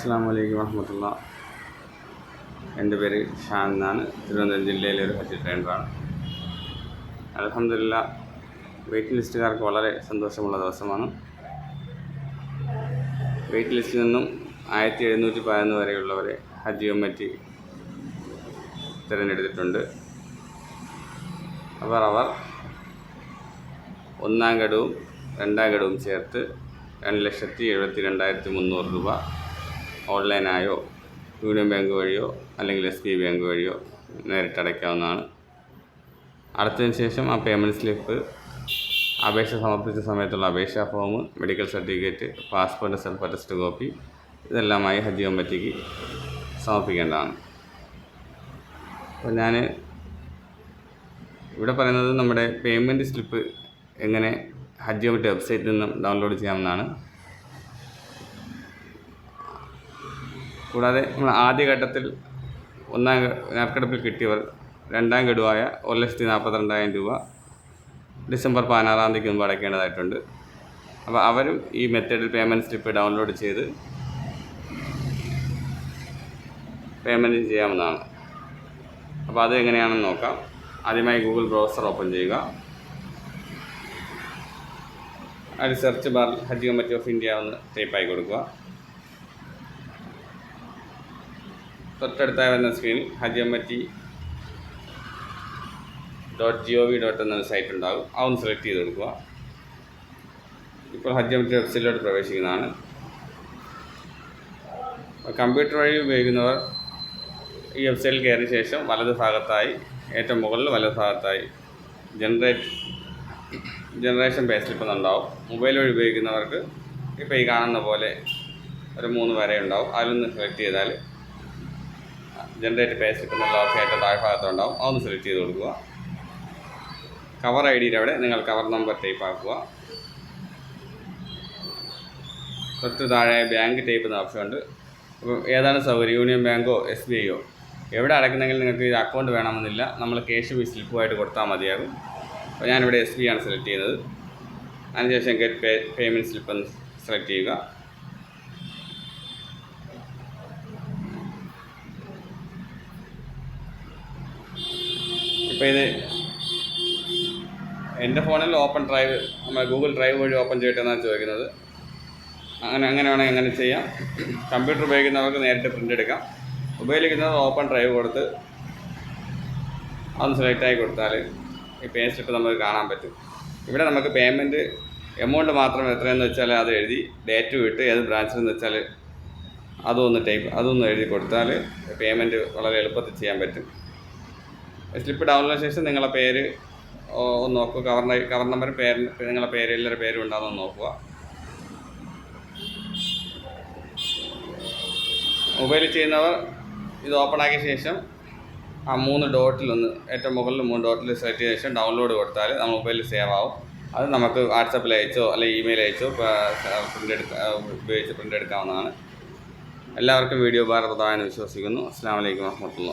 അസ്സാം വലൈക്കും വാഹമത്തുള്ള എന്റെ പേര് ഷാൻ എന്നാണ്. തിരുവനന്തപുരം ജില്ലയിലെ ഒരു ഹജ്ജ് ട്രെയിനറാണ്. അലഹമില്ല വെയിറ്റ് ലിസ്റ്റുകാർക്ക് വളരെ സന്തോഷമുള്ള ദിവസമാണ്. വെയിറ്റ് ലിസ്റ്റിൽ നിന്നും ആയിരത്തി എഴുന്നൂറ്റി പതിനൊന്ന് വരെയുള്ളവരെ ഹജ്ജ് കമ്മിറ്റി തിരഞ്ഞെടുത്തിട്ടുണ്ട്. അവർ അവർ ഒന്നാം ഘടവും രണ്ടാം ഘടവും ചേർത്ത് രണ്ട് ലക്ഷത്തി എഴുപത്തി രണ്ടായിരത്തി മുന്നൂറ് രൂപ ഓൺലൈനായോ യൂണിയൻ ബാങ്ക് വഴിയോ അല്ലെങ്കിൽ എസ് ബി ബാങ്ക് വഴിയോ നേരിട്ട് അടയ്ക്കാവുന്നതാണ്. അടച്ചതിന് ശേഷം ആ പേയ്മെന്റ് സ്ലിപ്പ് അപേക്ഷ സമർപ്പിച്ച സമയത്തുള്ള അപേക്ഷാ form medical certificate passport self attest copy ഇതെല്ലാമായി ഹജ്ജ് കമ്മിറ്റിക്ക് സമർപ്പിക്കേണ്ടതാണ്. അപ്പോൾ ഞാൻ ഇവിടെ പറയുന്നത് നമ്മുടെ പേയ്മെന്റ് സ്ലിപ്പ് എങ്ങനെ ഹജ്ജ് കമ്മിറ്റി വെബ്സൈറ്റിൽ നിന്നും ഡൗൺലോഡ് ചെയ്യാവുന്നതാണ് കൂടാതെ നമ്മൾ ആദ്യഘട്ടത്തിൽ ഒന്നാം നറുക്കെടുപ്പിൽ കിട്ടിയവർ രണ്ടാം ഗഡുവായ ഒരു ലക്ഷത്തി നാൽപ്പത്തിരണ്ടായിരം രൂപ ഡിസംബർ പതിനാറാം തീയതിക്ക് മുമ്പ് അടയ്ക്കേണ്ടതായിട്ടുണ്ട്. അപ്പോൾ അവരും ഈ മെത്തേഡിൽ പേയ്മെന്റ് സ്ലിപ്പ് ഡൗൺലോഡ് ചെയ്ത് പേയ്മെന്റ് ചെയ്യാവുന്നതാണ്. അപ്പോൾ അത് എങ്ങനെയാണെന്ന് നോക്കാം. ആദ്യമായി ഗൂഗിൾ ബ്രൗസർ ഓപ്പൺ ചെയ്യുക. അതിൽ സെർച്ച് ബാറിൽ ഹജ്ജ് കമ്മിറ്റി ഓഫ് ഇന്ത്യ എന്ന് ടൈപ്പായി കൊടുക്കുക. തൊട്ടടുത്തായി വരുന്ന സ്ക്രീനിൽ ഹജിയമ്മറ്റി dot G O V dot എന്നൊരു സൈറ്റ് ഉണ്ടാകും. അതൊന്ന് സെലക്ട് ചെയ്ത് കൊടുക്കുക. ഇപ്പോൾ ഹജ്ജ് കമ്മിറ്റി വെബ്സൈറ്റിലോട്ട് പ്രവേശിക്കുന്നതാണ് കമ്പ്യൂട്ടർ വഴി ഉപയോഗിക്കുന്നവർ ഈ വെബ്സൈറ്റിൽ കയറിയ ശേഷം വലത് ഭാഗത്തായി ഏറ്റവും മുകളിൽ വലത് ഭാഗത്തായി ജനറേറ്റ് ജനറേഷൻ പേ സ്ലിപ്പ് എന്നുണ്ടാവും മൊബൈൽ വഴി ഉപയോഗിക്കുന്നവർക്ക് ഇപ്പോൾ ഈ കാണുന്ന പോലെ ഒരു മൂന്ന് വരെ ഉണ്ടാവും അതിലൊന്ന് സെലക്ട് ചെയ്താൽ ജനറേറ്റ് പേ സ്ലിപ്പ് എന്നുള്ള ഓപ്ഷൻ ഏറ്റവും താഴെ ഭാഗത്തുണ്ടാവും. അതൊന്ന് സെലക്ട് ചെയ്ത് കൊടുക്കുക. കവർ ഐ ഡിയുടെ അവിടെ നിങ്ങൾ കവർ നമ്പർ ടൈപ്പ് ആക്കുക. തൊട്ട് താഴെ ബാങ്ക് ടൈപ്പ് എന്ന ഓപ്ഷൻ ഉണ്ട്. അപ്പോൾ ഏതാണ് സൗകര്യം? യൂണിയൻ ബാങ്കോ എസ് ബി ഐയോ എവിടെ അടയ്ക്കുന്നെങ്കിൽ നിങ്ങൾക്ക് ഇത് അക്കൗണ്ട് വേണമെന്നില്ല. നമ്മൾ ക്യാഷ് ബി സ്ലിപ്പുമായിട്ട് കൊടുത്താൽ മതിയാകും. അപ്പോൾ ഞാനിവിടെ എസ് ബി ആണ് സെലക്ട് ചെയ്യുന്നത്. അതിനുശേഷം get pay payment slip select ചെയ്യുക. ഇപ്പോൾ ഇത് എന്റെ ഫോണിൽ ഓപ്പൺ ഡ്രൈവ് നമ്മൾ ഗൂഗിൾ ഡ്രൈവ് വഴി ഓപ്പൺ ചെയ്തിട്ട് എന്നാണ് ചോദിക്കുന്നത്. അങ്ങനെ അങ്ങനെ വേണമെങ്കിൽ എങ്ങനെ ചെയ്യാം. കമ്പ്യൂട്ടർ ഉപയോഗിക്കുന്നവർക്ക് നേരിട്ട് പ്രിന്റ് എടുക്കാം. ഉപയോഗിക്കുന്നത് ഓപ്പൺ ഡ്രൈവ് കൊടുത്ത് അതൊന്ന് സെലക്ട് ആയി കൊടുത്താൽ ഈ പേ സ്ലിപ്പ് നമുക്ക് കാണാൻ പറ്റും. ഇവിടെ നമുക്ക് പേയ്മെന്റ് എമൗണ്ട് മാത്രം എത്രയെന്ന് വെച്ചാൽ അത് എഴുതി ഡേറ്റ് വിട്ട് ഏത് ബ്രാഞ്ചിലെന്ന് വെച്ചാൽ അതൊന്ന് ടൈപ്പ് അതൊന്ന് എഴുതി കൊടുത്താൽ പേയ്മെന്റ് വളരെ എളുപ്പത്തിൽ ചെയ്യാൻ പറ്റും. സ്ലിപ്പ് ഡൗൺലോഡ് ശേഷം നിങ്ങളുടെ പേര് ഒന്ന് നോക്കുക. കവർ കവർ നമ്പർ പേര് നിങ്ങളുടെ പേര് എല്ലാവരുടെ പേരും ഉണ്ടാകുന്ന നോക്കുക. മൊബൈലിൽ ചെയ്യുന്നവർ ഇത് ഓപ്പൺ ആക്കിയ ശേഷം ആ മൂന്ന് ഡോട്ടിലൊന്ന് ഏറ്റവും മുകളിൽ മൂന്ന് ഡോട്ടിൽ സെലക്ട് ചെയ്ത ശേഷം ഡൗൺലോഡ് കൊടുത്താൽ നമ്മൾ മൊബൈലിൽ സേവ് ആവും. അത് നമുക്ക് വാട്സപ്പിൽ അയച്ചോ അല്ലെങ്കിൽ ഇമെയിൽ അയച്ചോ പ്രിന്റ് എടുക്ക ഉപയോഗിച്ച് പ്രിന്റ് എടുക്കാവുന്നതാണ്. എല്ലാവർക്കും വീഡിയോ ഉപകാരപ്രദമായെന്ന് വിശ്വസിക്കുന്നു. അസ്സാം വലൈക്കും വാഹമത്തുള്ള